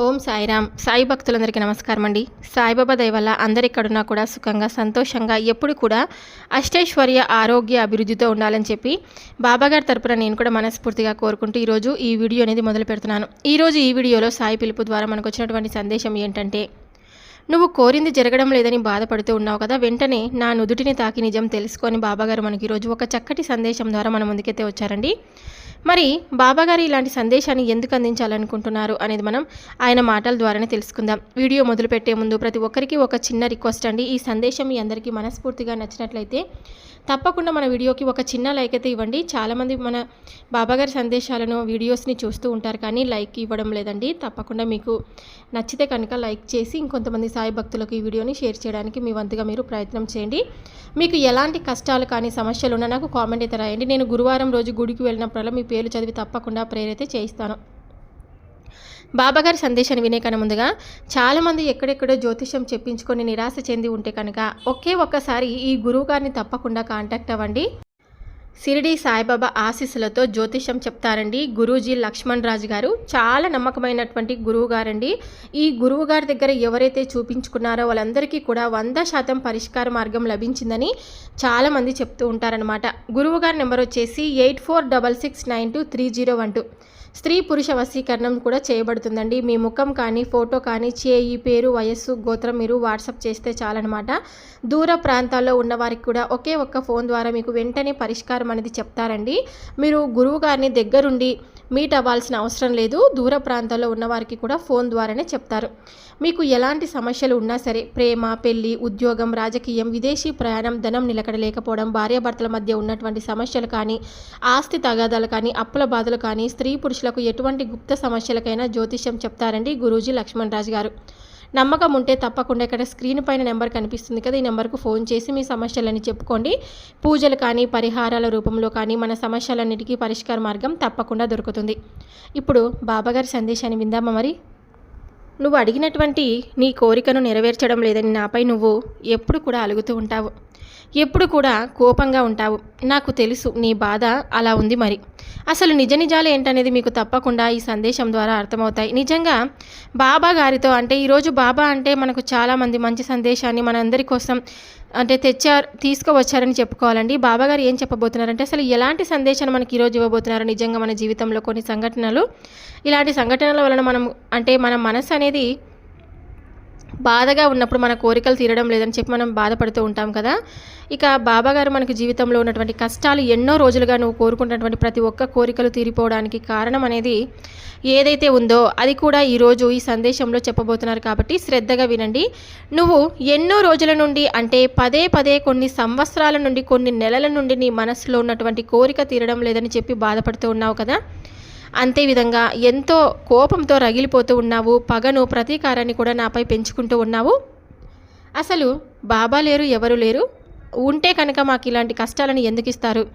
ఓం సాయిరామ్. సాయి భక్తులందరికీ నమస్కారం అండి సాయిబాబా దయ వల్ల కూడా సుఖంగా సంతోషంగా ఎప్పుడు కూడా అష్టైశ్వర్య ఆరోగ్య అభివృద్ధితో ఉండాలని చెప్పి బాబాగారి తరపున నేను కూడా మనస్ఫూర్తిగా కోరుకుంటూ ఈరోజు ఈ వీడియో అనేది మొదలు పెడుతున్నాను. ఈరోజు ఈ వీడియోలో సాయి పిలుపు ద్వారా మనకు వచ్చినటువంటి సందేశం ఏంటంటే నువ్వు కోరింది జరగడం లేదని బాధపడుతూ ఉన్నావు కదా వెంటనే నా నుదుటిని తాకి నిజం తెలుసుకొని బాబాగారు మనకి ఈరోజు ఒక చక్కటి సందేశం ద్వారా మన ముందుకైతే వచ్చారండి. మరి బాబాగారు ఇలాంటి సందేశాన్ని ఎందుకు అందించాలనుకుంటున్నారు అనేది మనం ఆయన మాటల ద్వారానే తెలుసుకుందాం. వీడియో మొదలుపెట్టే ముందు ప్రతి ఒక్కరికి ఒక చిన్న రిక్వెస్ట్ అండి. ఈ సందేశం మీ అందరికీ మనస్ఫూర్తిగా నచ్చినట్లయితే తప్పకుండా మన వీడియోకి ఒక చిన్న లైక్ అయితే ఇవ్వండి. చాలామంది మన బాబాగారి సందేశాలను వీడియోస్ని చూస్తూ ఉంటారు కానీ లైక్ ఇవ్వడం లేదండి. తప్పకుండా మీకు నచ్చితే కనుక లైక్ చేసి ఇంకొంతమంది సాయి భక్తులకు ఈ వీడియోని షేర్ చేయడానికి మీ వంతుగా మీరు ప్రయత్నం చేయండి. మీకు ఎలాంటి కష్టాలు కానీ సమస్యలు ఉన్నా నాకు కామెంట్ అయితే రాయండి. నేను గురువారం రోజు గుడికి వెళ్ళినప్పుడల్లా మీ పేర్లు చదివి తప్పకుండా ప్రేరైతే చేయిస్తాను. బాబాగారి సందేశాన్ని వినే కన్నా ముందుగా చాలామంది ఎక్కడెక్కడో జ్యోతిష్యం చెప్పించుకొని నిరాశ చెంది ఉంటే కనుక ఒకే ఒక్కసారి ఈ గురువు గారిని తప్పకుండా కాంటాక్ట్ అవ్వండి. సిరిడి సాయిబాబా ఆశీస్సులతో జ్యోతిష్యం చెప్తారండి. గురూజీ లక్ష్మణ్ రాజు గారు చాలా నమ్మకమైనటువంటి గురువు గారండి. ఈ గురువు గారి దగ్గర ఎవరైతే చూపించుకున్నారో వాళ్ళందరికీ కూడా వంద శాతం పరిష్కార మార్గం లభించిందని చాలామంది చెప్తూ ఉంటారనమాట గురువు గారి నెంబర్ వచ్చేసి eight four double six nine two three zero one two. స్త్రీ పురుష వశీకరణం కూడా చేయబడుతుందండి. మీ ముఖం కానీ ఫోటో కానీ చేయి పేరు వయస్సు గోత్రం మీరు వాట్సాప్ చేస్తే చాలన్నమాట. దూర ప్రాంతాల్లో ఉన్న వారికి కూడా ఒకే ఒక్క ఫోన్ ద్వారా మీకు వెంటనే పరిష్కారం అనేది చెప్తారండి. మీరు గురువు గారిని దగ్గరుండి మీట్ అవ్వాల్సిన అవసరం లేదు. దూర ప్రాంతాల్లో ఉన్నవారికి కూడా ఫోన్ ద్వారానే చెప్తారు. మీకు ఎలాంటి సమస్యలు ఉన్నా సరే ప్రేమ పెళ్ళి ఉద్యోగం రాజకీయం విదేశీ ప్రయాణం ధనం నిలకడ లేకపోవడం భార్యాభర్తల మధ్య ఉన్నటువంటి సమస్యలు కానీ ఆస్తి తగాదాలు కానీ అప్పుల బాధలు కానీ స్త్రీ పురుషులకు ఎటువంటి గుప్త సమస్యలకైనా జ్యోతిష్యం చెప్తారండి గురూజీ లక్ష్మణ్ రాజు గారు. నమ్మకం ఉంటే తప్పకుండా ఇక్కడ స్క్రీన్ పైన నెంబర్ కనిపిస్తుంది కదా ఈ నెంబర్కు ఫోన్ చేసి మీ సమస్యలని చెప్పుకోండి. పూజలు కానీ పరిహారాల రూపంలో కానీ మన సమస్యలన్నిటికీ పరిష్కార మార్గం తప్పకుండా దొరుకుతుంది. ఇప్పుడు బాబాగారి సందేశాన్ని విందామా మరి? నువ్వు అడిగినటువంటి నీ కోరికను నెరవేర్చడం లేదని నాపై నువ్వు ఎప్పుడు కూడా అలుగుతూ ఉంటావు. ఎప్పుడు కూడా కోపంగా ఉంటావు. నాకు తెలుసు నీ బాధ అలా ఉంది మరి. అసలు నిజ నిజాలు ఏంటనేది మీకు తప్పకుండా ఈ సందేశం ద్వారా అర్థమవుతాయి. నిజంగా బాబా గారితో అంటే ఈరోజు బాబా అంటే మనకు చాలామంది మంచి సందేశాన్ని మనందరి కోసం అంటే తెచ్చారు తీసుకువచ్చారని చెప్పుకోవాలండి. బాబా గారు ఏం చెప్పబోతున్నారంటే అసలు ఎలాంటి సందేశాన్ని మనకి ఈరోజు ఇవ్వబోతున్నారు నిజంగా మన జీవితంలో కొన్ని సంఘటనలు? ఇలాంటి సంఘటనల వలన మనం అంటే మన మనసు అనేది బాధగా ఉన్నప్పుడు మన కోరికలు తీరడం లేదని చెప్పి మనం బాధపడుతూ ఉంటాం కదా. ఇక బాబాగారు మనకు జీవితంలో ఉన్నటువంటి కష్టాలు ఎన్నో రోజులుగా నువ్వు కోరుకున్నటువంటి ప్రతి ఒక్క కోరికలు తీరిపోవడానికి కారణం అనేది ఏదైతే ఉందో అది కూడా ఈరోజు ఈ సందేశంలో చెప్పబోతున్నారు కాబట్టి శ్రద్ధగా వినండి. నువ్వు ఎన్నో రోజుల నుండి అంటే పదే పదే కొన్ని సంవత్సరాల నుండి కొన్ని నెలల నుండి నీ మనసులో ఉన్నటువంటి కోరిక తీరడం లేదని చెప్పి బాధపడుతూ ఉన్నావు కదా. అంతేవిధంగా ఎంతో కోపంతో రగిలిపోతూ ఉన్నావు పగను ప్రతీకారాన్ని కూడా నాపై పెంచుకుంటూ ఉన్నావు. అసలు బాబా లేరు ఎవరు లేరు? ఉంటే కనుక మాకు ఇలాంటి కష్టాలను ఎందుకు ఇస్తారు?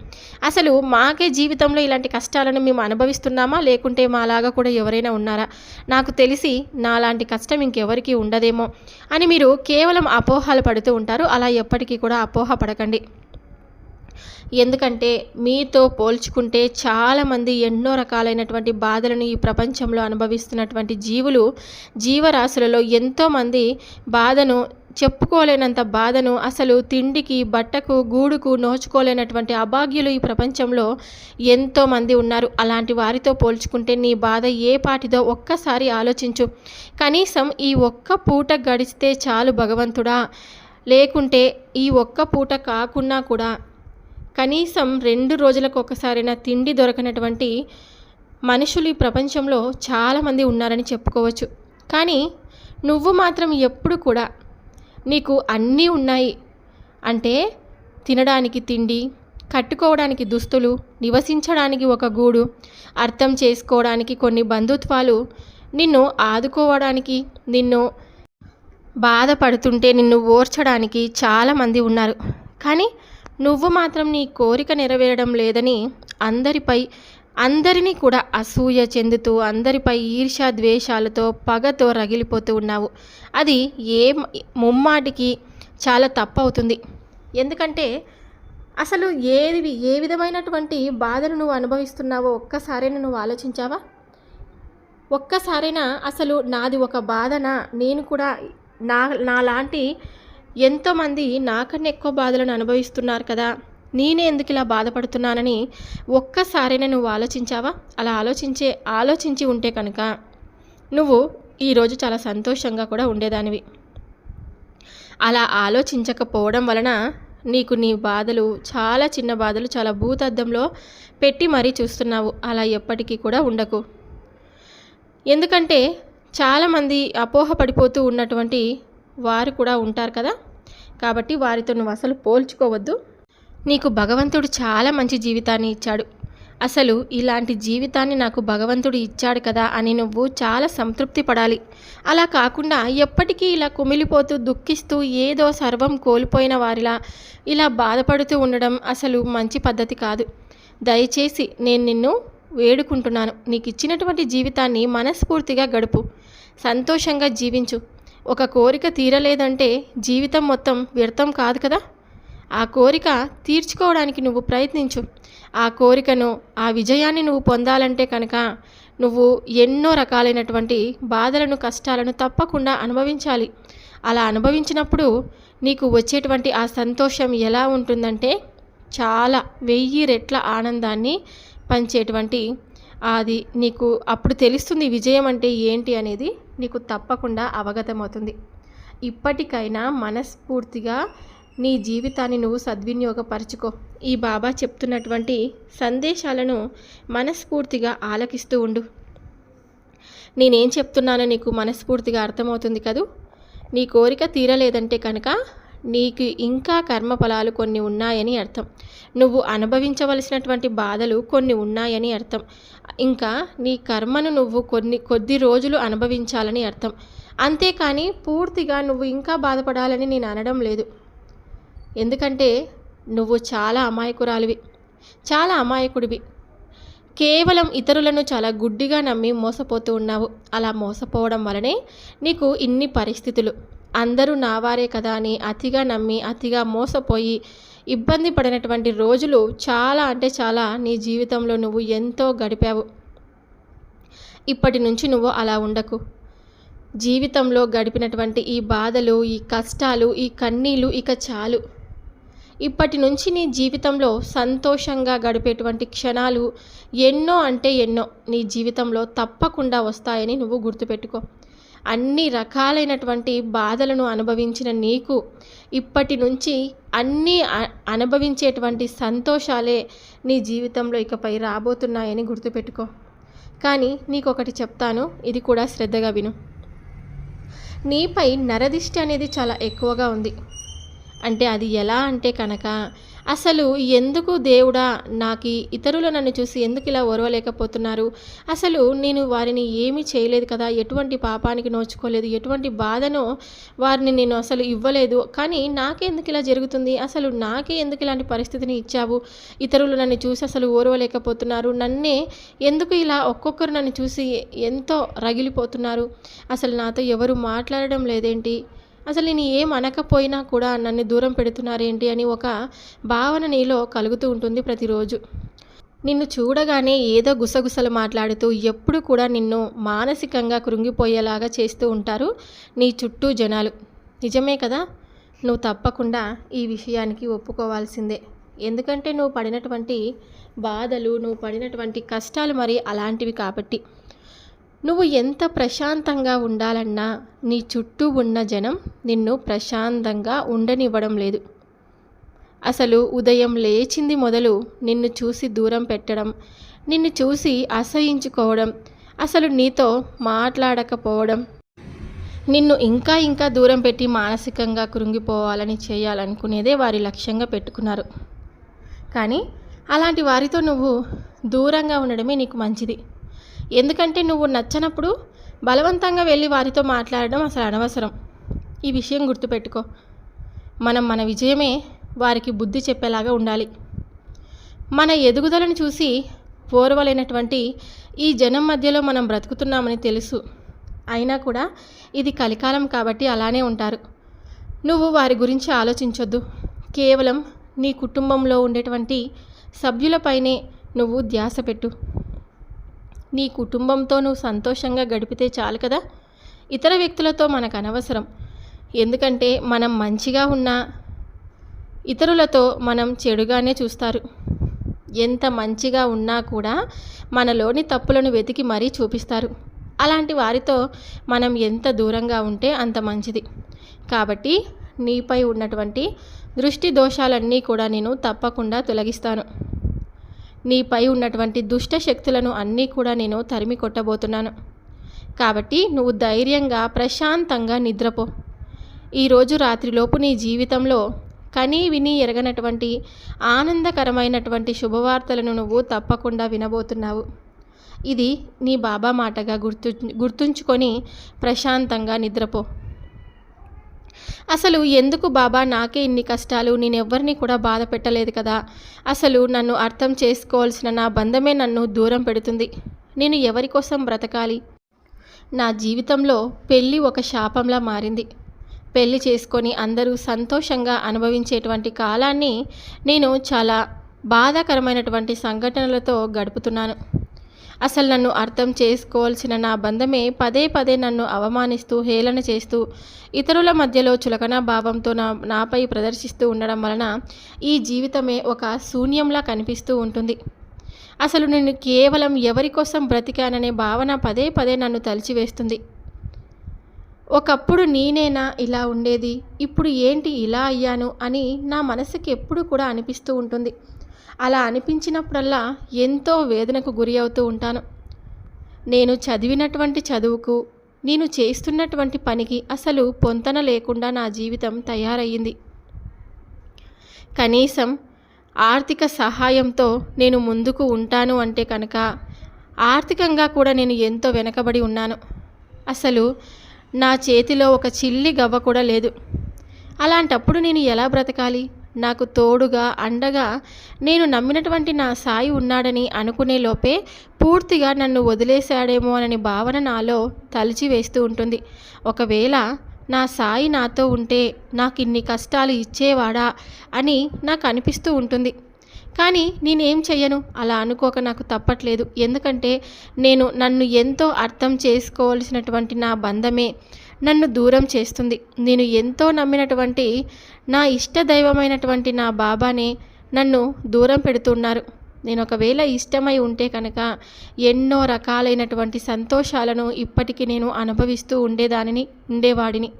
అసలు మాకే జీవితంలో ఇలాంటి కష్టాలను మేము అనుభవిస్తున్నామా? లేకుంటే మాలాగా కూడా ఎవరైనా ఉన్నారా? నాకు తెలిసి నాలాంటి కష్టం ఇంకెవరికీ ఉండదేమో అని మీరు కేవలం అపోహలు పడుతూ ఉంటారు. అలా ఎప్పటికీ కూడా అపోహ పడకండి. ఎందుకంటే మీతో పోల్చుకుంటే చాలామంది ఎన్నో రకాలైనటువంటి బాధలను ఈ ప్రపంచంలో అనుభవిస్తున్నటువంటి జీవులు జీవరాశులలో ఎంతోమంది బాధను చెప్పుకోలేనంత బాధను అసలు తిండికి బట్టకు గూడుకు నోచుకోలేనటువంటి అభాగ్యులు ఈ ప్రపంచంలో ఎంతోమంది ఉన్నారు. అలాంటి వారితో పోల్చుకుంటే నీ బాధ ఏ పాటిదో ఒక్కసారి ఆలోచించు. కనీసం ఈ ఒక్క పూట గడిస్తే చాలు భగవంతుడా. లేకుంటే ఈ ఒక్క పూట కాకున్నా కూడా కనీసం రెండు రోజులకు ఒకసారైనా తిండి దొరకనటువంటి మనుషులు ఈ ప్రపంచంలో చాలామంది ఉన్నారని చెప్పుకోవచ్చు. కానీ నువ్వు మాత్రం ఎప్పుడు కూడా నీకు అన్నీ ఉన్నాయి అంటే తినడానికి తిండి కట్టుకోవడానికి దుస్తులు నివసించడానికి ఒక గూడు అర్థం చేసుకోవడానికి కొన్ని బంధుత్వాలు నిన్ను ఆదుకోవడానికి నిన్ను బాధపడుతుంటే నిన్ను ఓర్చడానికి చాలామంది ఉన్నారు. కానీ నువ్వు మాత్రం నీ కోరిక నెరవేరడం లేదని అందరిపై అందరినీ కూడా అసూయ చెందుతూ అందరిపై ఈర్ష్య ద్వేషాలతో పగతో రగిలిపోతూ ఉన్నావు. అది ఏ ముమ్మాటికి చాలా తప్పు అవుతుంది ఎందుకంటే అసలు ఏది ఏ విధమైనటువంటి బాధను నువ్వు అనుభవిస్తున్నావో ఒక్కసారైనా నువ్వు ఆలోచించావా? ఒక్కసారైనా అసలు నాది ఒక బాధన? నేను కూడా నా నాలాంటి ఎంతోమంది నాకన్నా ఎక్కువ బాధలను అనుభవిస్తున్నారు కదా. నేనే ఎందుకు ఇలా బాధపడుతున్నానని ఒక్కసారైనా నువ్వు ఆలోచించావా? అలా ఆలోచించే ఆలోచించి ఉంటే కనుక నువ్వు ఈరోజు చాలా సంతోషంగా కూడా ఉండేదానివి. అలా ఆలోచించకపోవడం వలన నీకు నీ బాధలు చాలా చిన్న బాధలు చాలా భూతద్దంలో పెట్టి మరీ చూస్తున్నావు. అలా ఎప్పటికీ కూడా ఉండకు. ఎందుకంటే చాలామంది అపోహ పడిపోతూ ఉన్నటువంటి వారు కూడా ఉంటారు కదా? కాబట్టి వారితో నువ్వు అసలు పోల్చుకోవద్దు. నీకు భగవంతుడు చాలా మంచి జీవితాన్ని ఇచ్చాడు. అసలు ఇలాంటి జీవితాన్ని నాకు భగవంతుడు ఇచ్చాడు కదా అని నువ్వు చాలా సంతృప్తి పడాలి. అలా కాకుండా ఎప్పటికీ ఇలా కుమిలిపోతూ దుఃఖిస్తూ ఏదో సర్వం కోల్పోయిన వారిలా ఇలా బాధపడుతూ ఉండడం అసలు మంచి పద్ధతి కాదు. దయచేసి నేను నిన్ను వేడుకుంటున్నాను. నీకు ఇచ్చినటువంటి జీవితాన్ని మనస్ఫూర్తిగా గడుపు. సంతోషంగా జీవించు. ఒక కోరిక తీరలేదంటే జీవితం మొత్తం వ్యర్థం కాదు కదా? ఆ కోరిక తీర్చుకోవడానికి నువ్వు ప్రయత్నించు. ఆ కోరికను ఆ విజయాన్ని నువ్వు పొందాలంటే కనుక నువ్వు ఎన్నో రకాలైనటువంటి బాధలను కష్టాలను తప్పకుండా అనుభవించాలి. అలా అనుభవించినప్పుడు నీకు వచ్చేటువంటి ఆ సంతోషం ఎలా ఉంటుందంటే చాలా వెయ్యి రెట్ల ఆనందాన్ని పంచేటువంటి అది నీకు అప్పుడు తెలుస్తుంది విజయం అంటే ఏంటి అనేది నీకు తప్పకుండా అవగతమవుతుంది. ఇప్పటికైనా మనస్ఫూర్తిగా నీ జీవితాన్ని నువ్వు సద్వినియోగపరచుకో. ఈ బాబా చెప్తున్నటువంటి సందేశాలను మనస్ఫూర్తిగా ఆలకిస్తూ ఉండు. నేనేం చెప్తున్నానో నీకు మనస్ఫూర్తిగా అర్థమవుతుంది కదూ? నీ కోరిక తీరలేదంటే కనుక నీకు ఇంకా కర్మఫలాలు కొన్ని ఉన్నాయని అర్థం. నువ్వు అనుభవించవలసినటువంటి బాధలు కొన్ని ఉన్నాయని అర్థం. ఇంకా నీ కర్మను నువ్వు కొన్ని కొద్ది రోజులు అనుభవించాలని అర్థం. అంతేకాని పూర్తిగా నువ్వు ఇంకా బాధపడాలని నేను అనడం లేదు. ఎందుకంటే నువ్వు చాలా అమాయకురాలివి చాలా అమాయకుడివి. కేవలం ఇతరులను చాలా గుడ్డిగా నమ్మి మోసపోతూ ఉన్నావు. అలా మోసపోవడం వలనే నీకు ఇన్ని పరిస్థితులు. అందరూ నావారే కదా అని అతిగా నమ్మి అతిగా మోసపోయి ఇబ్బంది పడినటువంటి రోజులు చాలా అంటే చాలా నీ జీవితంలో నువ్వు ఎంతో గడిపావు. ఇప్పటి నుంచి నువ్వు అలా ఉండకు. జీవితంలో గడిపినటువంటి ఈ బాధలు ఈ కష్టాలు ఈ కన్నీళ్ళు ఇక చాలు. ఇప్పటి నుంచి నీ జీవితంలో సంతోషంగా గడిపేటువంటి క్షణాలు ఎన్నో అంటే ఎన్నో నీ జీవితంలో తప్పకుండా వస్తాయని నువ్వు గుర్తుపెట్టుకో. అన్ని రకాలైనటువంటి బాధలను అనుభవించిన నీకు ఇప్పటి నుంచి అన్నీ అనుభవించేటువంటి సంతోషాలే నీ జీవితంలో ఇకపై రాబోతున్నాయని గుర్తుపెట్టుకో. కానీ నీకు ఒకటి చెప్తాను ఇది కూడా శ్రద్ధగా విను. నీపై నరదిష్టి అనేది చాలా ఎక్కువగా ఉంది. అంటే అది ఎలా అంటే కనుక అసలు ఎందుకు దేవుడా నాకు ఇతరులు నన్ను చూసి ఎందుకు ఇలా ఓర్వలేకపోతున్నారు? అసలు నేను వారిని ఏమీ చేయలేదు కదా ఎటువంటి పాపానికి నోచుకోలేదు ఎటువంటి బాధనో వారిని నేను అసలు ఇవ్వలేదు. కానీ నాకే ఎందుకు ఇలా జరుగుతుంది? అసలు నాకే ఎందుకు ఇలాంటి పరిస్థితిని ఇచ్చావు? ఇతరులు నన్ను చూసి అసలు ఓర్వలేకపోతున్నారు. నన్నే ఎందుకు ఇలా ఒక్కొక్కరు నన్ను చూసి ఎంతో రగిలిపోతున్నారు? అసలు నాతో ఎవరు మాట్లాడడం లేదేంటి? అసలు నేను ఏం అనకపోయినా కూడా నన్ను దూరం పెడుతున్నారేంటి అని ఒక భావన నీలో కలుగుతూ ఉంటుంది ప్రతిరోజు. నిన్ను చూడగానే ఏదో గుసగుసలు మాట్లాడుతూ ఎప్పుడు కూడా నిన్ను మానసికంగా కృంగిపోయేలాగా చేస్తూ ఉంటారు నీ చుట్టూ జనాలు. నిజమే కదా? నువ్వు తప్పకుండా ఈ విషయానికి ఒప్పుకోవాల్సిందే. ఎందుకంటే నువ్వు పడినటువంటి బాధలు నువ్వు పడినటువంటి కష్టాలు మరి అలాంటివి కాబట్టి. నువ్వు ఎంత ప్రశాంతంగా ఉండాలన్నా నీ చుట్టూ ఉన్న జనం నిన్ను ప్రశాంతంగా ఉండనివ్వడం లేదు. అసలు ఉదయం లేచింది మొదలు నిన్ను చూసి దూరం పెట్టడం నిన్ను చూసి అసహించుకోవడం అసలు నీతో మాట్లాడకపోవడం నిన్ను ఇంకా ఇంకా దూరం పెట్టి మానసికంగా కృంగిపోవాలని చేయాలనుకునేదే వారి లక్ష్యంగా పెట్టుకున్నారు. కానీ అలాంటి వారితో నువ్వు దూరంగా ఉండడమే నీకు మంచిది. ఎందుకంటే నువ్వు నచ్చనప్పుడు బలవంతంగా వెళ్ళి వారితో మాట్లాడడం అసలు అనవసరం. ఈ విషయం గుర్తుపెట్టుకో. మనం మన విజయమే వారికి బుద్ధి చెప్పేలాగా ఉండాలి. మన ఎదుగుదలను చూసి ఓర్వలేనటువంటి ఈ జనం మధ్యలో మనం బ్రతుకుతున్నామని తెలుసు. అయినా కూడా ఇది కలికాలం కాబట్టి అలానే ఉంటారు. నువ్వు వారి గురించి ఆలోచించొద్దు. కేవలం నీ కుటుంబంలో ఉండేటువంటి సభ్యులపైనే నువ్వు ధ్యాస పెట్టు. నీ కుటుంబంతో నువ్వు సంతోషంగా గడిపితే చాలు కదా? ఇతర వ్యక్తులతో మనకు అనవసరం. ఎందుకంటే మనం మంచిగా ఉన్నా ఇతరులతో మనం చెడుగానే చూస్తారు. ఎంత మంచిగా ఉన్నా కూడా మనలోని తప్పులను వెతికి మరీ చూపిస్తారు. అలాంటి వారితో మనం ఎంత దూరంగా ఉంటే అంత మంచిది. కాబట్టి నీపై ఉన్నటువంటి దృష్టి దోషాలన్నీ కూడా నేను తప్పకుండా తొలగిస్తాను. నీపై ఉన్నటువంటి దుష్ట శక్తులను అన్నీ కూడా నేను తరిమి కొట్టబోతున్నాను. కాబట్టి నువ్వు ధైర్యంగా ప్రశాంతంగా నిద్రపో. ఈరోజు రాత్రిలోపు నీ జీవితంలో కనీ విని ఎరగనటువంటి ఆనందకరమైనటువంటి శుభవార్తలను నువ్వు తప్పకుండా వినబోతున్నావు. ఇది నీ బాబా మాటగా గుర్తు గుర్తుంచుకొని ప్రశాంతంగా నిద్రపో. అసలు ఎందుకు బాబా నాకే ఇన్ని కష్టాలు? నేను ఎవ్వరిని కూడా బాధ పెట్టలేదు కదా. అసలు నన్ను అర్థం చేసుకోవాల్సిన నా బంధమే నన్ను దూరం పెడుతుంది. నేను ఎవరి కోసం బ్రతకాలి? నా జీవితంలో పెళ్ళి ఒక శాపంలా మారింది. పెళ్ళి చేసుకొని అందరూ సంతోషంగా అనుభవించేటువంటి కాలాన్ని నేను చాలా బాధాకరమైనటువంటి సంఘటనలతో గడుపుతున్నాను. అసలు నన్ను అర్థం చేసుకోవాల్సిన నా బంధమే పదే పదే నన్ను అవమానిస్తూ హేళన చేస్తూ ఇతరుల మధ్యలో చులకన భావంతో నా నాపై ప్రదర్శిస్తూ ఉండడం వలన ఈ జీవితమే ఒక శూన్యంలా కనిపిస్తూ ఉంటుంది. అసలు నేను కేవలం ఎవరి కోసం బ్రతికాననే భావన పదే పదే నన్ను తలిచివేస్తుంది. ఒకప్పుడు నేనేనా ఇలా ఉండేది? ఇప్పుడు ఏంటి ఇలా అయ్యాను? అని నా మనసుకి ఎప్పుడు కూడా అనిపిస్తూ ఉంటుంది. అలా అనిపించినప్పుడల్లా ఎంతో వేదనకు గురి అవుతూ ఉంటాను. నేను చదివినటువంటి చదువుకు నేను చేస్తున్నటువంటి పనికి అసలు పొంతన లేకుండా నా జీవితం తయారయ్యింది. కనీసం ఆర్థిక సహాయంతో నేను ముందుకు ఉంటాను అంటే కనుక ఆర్థికంగా కూడా నేను ఎంతో వెనకబడి ఉన్నాను. అసలు నా చేతిలో ఒక చిల్లి గవ్వ కూడా లేదు. అలాంటప్పుడు నేను ఎలా బ్రతకాలి? నాకు తోడుగా అండగా నేను నమ్మినటువంటి నా సాయి ఉన్నాడని అనుకునే లోపే పూర్తిగా నన్ను వదిలేశాడేమో అనే భావన నాలో తలిచి వేస్తూ ఉంటుంది. ఒకవేళ నా సాయి నాతో ఉంటే నాకు ఇన్ని కష్టాలు ఇచ్చేవాడా అని నాకు అనిపిస్తూ ఉంటుంది. కానీ నేనేం చెయ్యను? అలా అనుకోక నాకు తప్పట్లేదు. ఎందుకంటే నేను నన్ను ఎంతో అర్థం చేసుకోవాల్సినటువంటి నా బంధమే. నన్ను దూరం చేస్తుంది. నేను ఎంతో నమ్మినటువంటి నా ఇష్ట దైవమైనటువంటి నా బాబానే నన్ను దూరం పెడుతున్నారు. నేను ఒకవేళ ఇష్టమై ఉంటే కనుక ఎన్నో రకాలైనటువంటి సంతోషాలను ఇప్పటికీ నేను అనుభవిస్తూ ఉండేదానిని ఉండేవాడిని.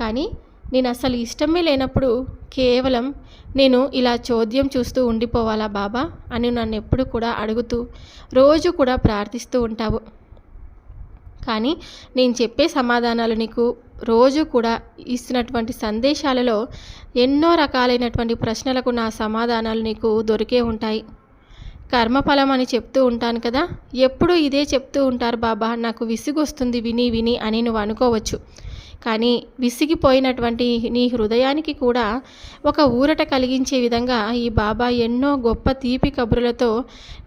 కానీ నేను అసలు ఇష్టమే లేనప్పుడు కేవలం నేను ఇలా చోద్యం చూస్తూ ఉండిపోవాలా బాబా అని నన్ను ఎప్పుడు కూడా అడుగుతూ రోజు కూడా ప్రార్థిస్తూ ఉంటావు. కానీ నేను చెప్పే సమాధానాలు నీకు రోజు కూడా ఇస్తున్నటువంటి సందేశాలలో ఎన్నో రకాలైనటువంటి ప్రశ్నలకు నా సమాధానాలు నీకు దొరికే ఉంటాయి. కర్మఫలం అని చెప్తూ ఉంటాను కదా? ఎప్పుడు ఇదే చెప్తూ ఉంటారు బాబా. నాకు విసుగు వస్తుంది విని విని అని నువ్వు అనుకోవచ్చు. కానీ విసిగిపోయినటువంటి నీ హృదయానికి కూడా ఒక ఊరట కలిగించే విధంగా ఈ బాబా ఎన్నో గొప్ప తీపి కబురులతో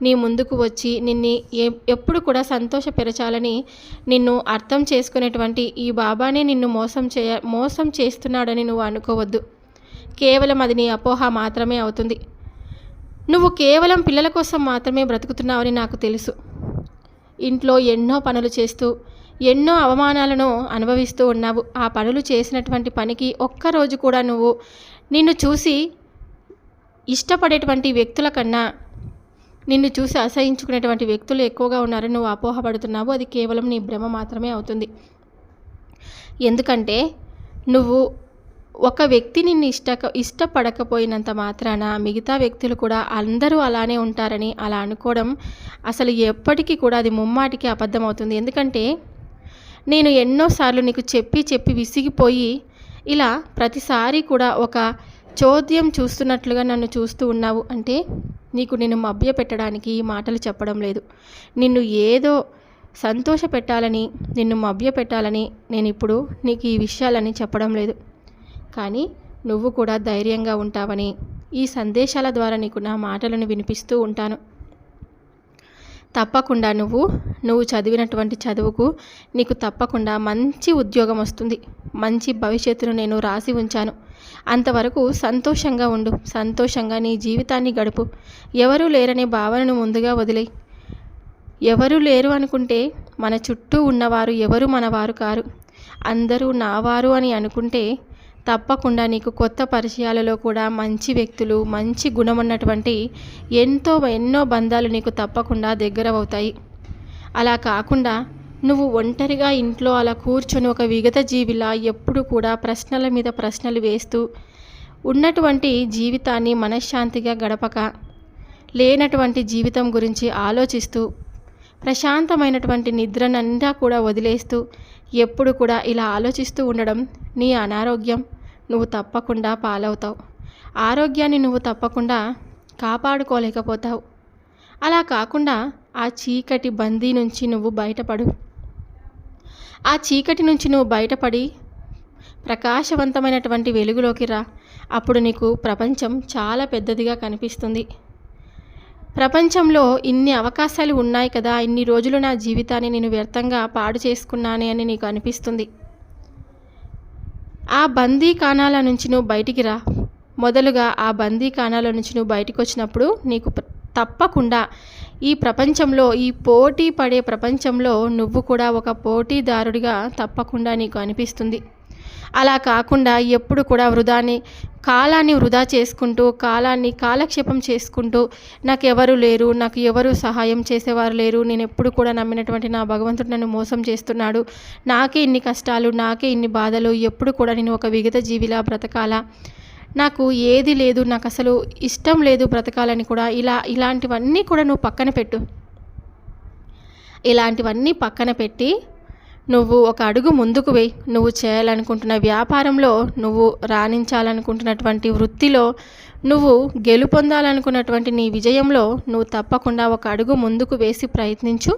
నీ ముందుకు వచ్చి నిన్ను ఎప్పుడు కూడా సంతోషపెరచాలని నిన్ను అర్థం చేసుకునేటువంటి ఈ బాబానే నిన్ను మోసం చేయ మోసం చేస్తున్నాడని నువ్వు అనుకోవద్దు. కేవలం అది నీ అపోహ మాత్రమే అవుతుంది. నువ్వు కేవలం పిల్లల కోసం మాత్రమే బ్రతుకుతున్నావని నాకు తెలుసు. ఇంట్లో ఎన్నో పనులు చేస్తూ ఎన్నో అవమానాలను అనుభవిస్తూ ఉన్నావు. ఆ పనులు చేసినటువంటి పనికి ఒక్కరోజు కూడా నువ్వు నిన్ను చూసి ఇష్టపడేటువంటి వ్యక్తుల కన్నా నిన్ను చూసి అసహించుకునేటువంటి వ్యక్తులు ఎక్కువగా ఉన్నారని నువ్వు అపోహపడుతున్నావు. అది కేవలం నీ భ్రమ మాత్రమే అవుతుంది. ఎందుకంటే నువ్వు ఒక వ్యక్తి నిన్ను ఇష్ట ఇష్టపడకపోయినంత మాత్రాన మిగతా వ్యక్తులు కూడా అందరూ అలానే ఉంటారని అలా అనుకోవడం అసలు ఎప్పటికీ కూడా అది ముమ్మాటికి అబద్ధమవుతుంది. ఎందుకంటే నేను ఎన్నోసార్లు నీకు చెప్పి చెప్పి విసిగిపోయి ఇలా ప్రతిసారి కూడా ఒక చోద్యం చూస్తున్నట్లుగా నన్ను చూస్తూ ఉన్నావు అంటే నీకు నేను మభ్య పెట్టడానికి ఈ మాటలు చెప్పడం లేదు. నిన్ను ఏదో సంతోష పెట్టాలని నిన్ను మభ్య పెట్టాలని నేను ఇప్పుడు నీకు ఈ విషయాలని చెప్పడం లేదు. కానీ నువ్వు కూడా ధైర్యంగా ఉంటావని ఈ సందేశాల ద్వారా నీకు నా మాటలను వినిపిస్తూ ఉంటాను. తప్పకుండా నువ్వు నువ్వు చదివినటువంటి చదువుకు నీకు తప్పకుండా మంచి ఉద్యోగం వస్తుంది. మంచి భవిష్యత్తును నేను రాసి ఉంచాను. అంతవరకు సంతోషంగా ఉండు. సంతోషంగా నీ జీవితాన్ని గడుపు. ఎవరూ లేరనే భావనను ముందుగా వదిలేయి ఎవరు లేరు అనుకుంటే మన చుట్టూ ఉన్నవారు ఎవరు మనవారు కారు. అందరూ నావారు అని అనుకుంటే తప్పకుండా నీకు కొత్త పరిచయాలలో కూడా మంచి వ్యక్తులు మంచి గుణం ఉన్నటువంటి ఎంతో ఎన్నో బంధాలు నీకు తప్పకుండా దగ్గర అవుతాయి అలా కాకుండా నువ్వు ఒంటరిగా ఇంట్లో అలా కూర్చొని ఒక విగత జీవిలా ఎప్పుడు కూడా ప్రశ్నల మీద ప్రశ్నలు వేస్తూ ఉన్నటువంటి జీవితాన్ని మనశ్శాంతిగా గడపక లేనటువంటి జీవితం గురించి ఆలోచిస్తూ ప్రశాంతమైనటువంటి నిద్రనంతా కూడా వదిలేస్తూ ఎప్పుడు కూడా ఇలా ఆలోచిస్తూ ఉండడం నీ అనారోగ్యం. నువ్వు తప్పకుండా పాలవుతావు. ఆరోగ్యాన్ని నువ్వు తప్పకుండా కాపాడుకోలేకపోతావు. అలా కాకుండా ఆ చీకటి బందీ నుంచి నువ్వు బయటపడు. ఆ చీకటి నుంచి నువ్వు బయటపడి ప్రకాశవంతమైనటువంటి వెలుగులోకి రా. అప్పుడు నీకు ప్రపంచం చాలా పెద్దదిగా కనిపిస్తుంది. ప్రపంచంలో ఇన్ని అవకాశాలు ఉన్నాయి కదా ఇన్ని రోజులు నా జీవితాన్ని నేను వ్యర్థంగా పాడు చేసుకున్నానే అని నీకు అనిపిస్తుంది? ఆ బందీ కాణాల నుంచి నువ్వు బయటికి రా. మొదలుగా ఆ బందీ కాణాల నుంచి నువ్వు బయటికి వచ్చినప్పుడు నీకు తప్పకుండా ఈ ప్రపంచంలో ఈ పోటీ పడే ప్రపంచంలో నువ్వు కూడా ఒక పోటీదారుడిగా తప్పకుండా నీకు అనిపిస్తుంది. అలా కాకుండా ఎప్పుడు కూడా వృధాని కాలాన్ని వృధా చేసుకుంటూ కాలాన్ని కాలక్షేపం చేసుకుంటూ నాకు ఎవరు లేరు నాకు ఎవరు సహాయం చేసేవారు లేరు నేను ఎప్పుడు కూడా నమ్మినటువంటి నా భగవంతుడు నన్ను మోసం చేస్తున్నాడు. నాకే ఇన్ని కష్టాలు నాకే ఇన్ని బాధలు ఎప్పుడు కూడా నేను ఒక విగత జీవిలా బ్రతకాలా? నాకు ఏది లేదు నాకు అసలు ఇష్టం లేదు బ్రతకాలని కూడా. ఇలా ఇలాంటివన్నీ కూడా నువ్వు పక్కన పెట్టు. ఇలాంటివన్నీ పక్కన పెట్టి నువ్వు ఒక అడుగు ముందుకు వెయ్యి నువ్వు చేయాలనుకుంటున్న వ్యాపారంలో నువ్వు రాణించాలనుకుంటున్నటువంటి వృత్తిలో నువ్వు గెలుపొందాలనుకున్నటువంటి నీ విజయంలో నువ్వు తప్పకుండా ఒక అడుగు ముందుకు వేసి ప్రయత్నించు.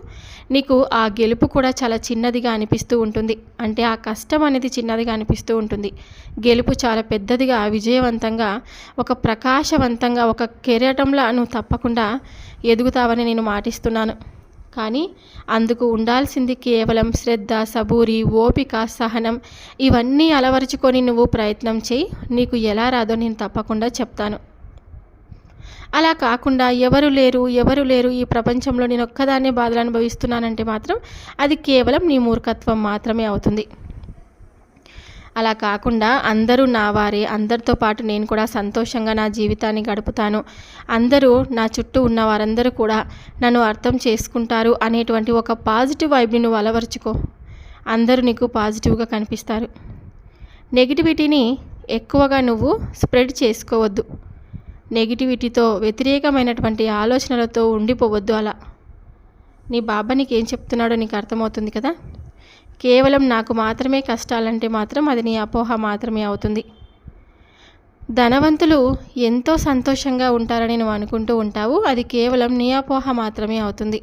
నీకు ఆ గెలుపు కూడా చాలా చిన్నదిగా అనిపిస్తూ ఉంటుంది. అంటే ఆ కష్టం అనేది చిన్నదిగా అనిపిస్తూ ఉంటుంది. గెలుపు చాలా పెద్దదిగా విజయవంతంగా ఒక ప్రకాశవంతంగా ఒక కెరటంలా నువ్వు తప్పకుండా ఎదుగుతావని నేను మాటిస్తున్నాను. కానీ అందుకు ఉండాల్సింది కేవలం శ్రద్ధ సబూరి ఓపిక సహనం. ఇవన్నీ అలవరుచుకొని నువ్వు ప్రయత్నం చేయి. నీకు ఎలా రాదో నేను తప్పకుండా చెప్తాను. అలా కాకుండా ఎవరు లేరు ఎవరు లేరు ఈ ప్రపంచంలో నేను ఒక్కదాన్నే బాధలు అనుభవిస్తున్నానంటే మాత్రం అది కేవలం నీ మూర్ఖత్వం మాత్రమే అవుతుంది. అలా కాకుండా అందరూ నా వారే అందరితో పాటు నేను కూడా సంతోషంగా నా జీవితాన్ని గడుపుతాను. అందరూ నా చుట్టూ ఉన్న వారందరూ కూడా నన్ను అర్థం చేసుకుంటారు అనేటువంటి ఒక పాజిటివ్ వైబ్ని నువ్వు అలవరుచుకో. అందరూ నీకు పాజిటివ్గా కనిపిస్తారు. నెగిటివిటీని ఎక్కువగా నువ్వు స్ప్రెడ్ చేసుకోవద్దు. నెగిటివిటీతో వ్యతిరేకమైనటువంటి ఆలోచనలతో ఉండిపోవద్దు అలా. నీ బాబా నీకు ఏం చెప్తున్నాడో నీకు అర్థమవుతుంది కదా? కేవలం నాకు మాత్రమే కష్టాలంటే మాత్రం అది నీ అపోహ మాత్రమే అవుతుంది. ధనవంతులు ఎంతో సంతోషంగా ఉంటారని నువ్వు అనుకుంటూ ఉంటావు అది కేవలం నీ అపోహ మాత్రమే అవుతుంది.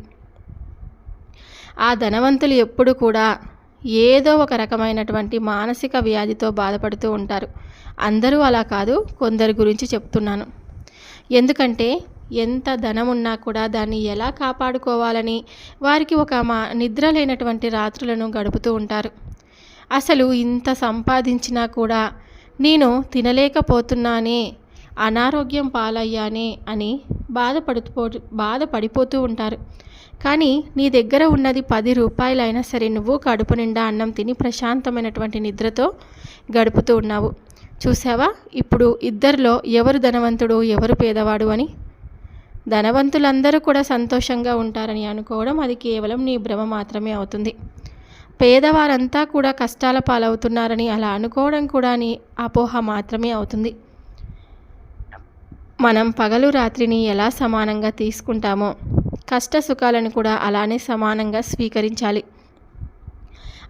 ఆ ధనవంతులు ఎప్పుడు కూడా ఏదో ఒక రకమైనటువంటి మానసిక వ్యాధితో బాధపడుతూ ఉంటారు. అందరూ అలా కాదు కొందరి గురించి చెప్తున్నాను. ఎందుకంటే ఎంత ధనం ఉన్నా కూడా దాన్ని ఎలా కాపాడుకోవాలని వారికి ఒక మా నిద్ర లేనటువంటి రాత్రులను గడుపుతూ ఉంటారు. అసలు ఇంత సంపాదించినా కూడా నేను తినలేకపోతున్నానే అనారోగ్యం పాలయ్యానే అని బాధపడుతూ బాధపడిపోతూ ఉంటారు. కానీ నీ దగ్గర ఉన్నది పది రూపాయలైనా సరే నువ్వు కడుపు నిండా అన్నం తిని ప్రశాంతమైనటువంటి నిద్రతో గడుపుతూ ఉన్నావు. చూసావా ఇప్పుడు ఇద్దరిలో ఎవరు ధనవంతుడు ఎవరు పేదవాడు అని ధనవంతులందరూ కూడా సంతోషంగా ఉంటారని అనుకోవడం అది కేవలం నీ భ్రమ మాత్రమే అవుతుంది. పేదవారంతా కూడా కష్టాల పాలవుతున్నారని అలా అనుకోవడం కూడా నీ అపోహ మాత్రమే అవుతుంది. మనం పగలు రాత్రిని ఎలా సమానంగా తీసుకుంటామో కష్ట సుఖాలను కూడా అలానే సమానంగా స్వీకరించాలి.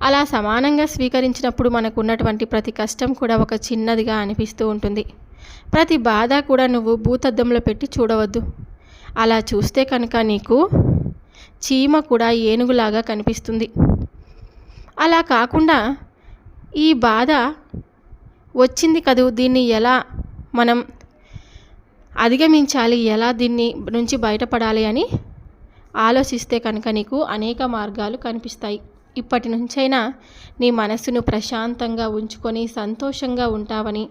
అలా సమానంగా స్వీకరించినప్పుడు మనకు ఉన్నటువంటి ప్రతి కష్టం కూడా ఒక చిన్నదిగా అనిపిస్తూ ఉంటుంది. ప్రతి బాధ కూడా నువ్వు భూతద్దంలో పెట్టి చూడవద్దు. అలా చూస్తే కనుక నీకు చీమ కూడా ఏనుగులాగా కనిపిస్తుంది. అలా కాకుండా ఈ బాధ వచ్చింది కదూ? దీన్ని ఎలా మనం అధిగమించాలి? ఎలా దీన్ని నుంచి బయటపడాలి అని ఆలోచిస్తే కనుక నీకు అనేక మార్గాలు కనిపిస్తాయి. ఇప్పటి నుంచైనా నీ మనస్సును ప్రశాంతంగా ఉంచుకొని సంతోషంగా ఉంటావని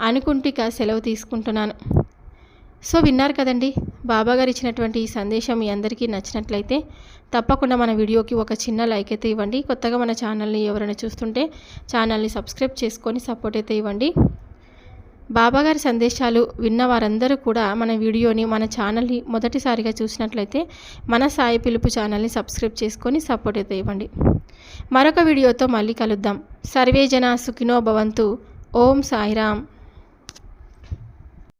అనుకుంటూ ఇక సెలవు తీసుకుంటున్నాను. సో విన్నారు కదండి బాబాగారు ఇచ్చినటువంటి ఈ సందేశం మీ అందరికీ నచ్చినట్లయితే తప్పకుండా మన వీడియోకి ఒక చిన్న లైక్ అయితే ఇవ్వండి. కొత్తగా మన ఛానల్ని ఎవరైనా చూస్తుంటే ఛానల్ని సబ్స్క్రైబ్ చేసుకొని సపోర్ట్ అయితే ఇవ్వండి. బాబాగారి సందేశాలు విన్న వారందరూ కూడా మన వీడియోని మన ఛానల్ని మొదటిసారిగా చూసినట్లయితే మన సాయి పిలుపు ఛానల్ని సబ్స్క్రైబ్ చేసుకొని సపోర్ట్ అయితే ఇవ్వండి. మరొక వీడియోతో మళ్ళీ కలుద్దాం. సర్వేజన సుఖినో భవంతు. ఓం సాయిరామ్.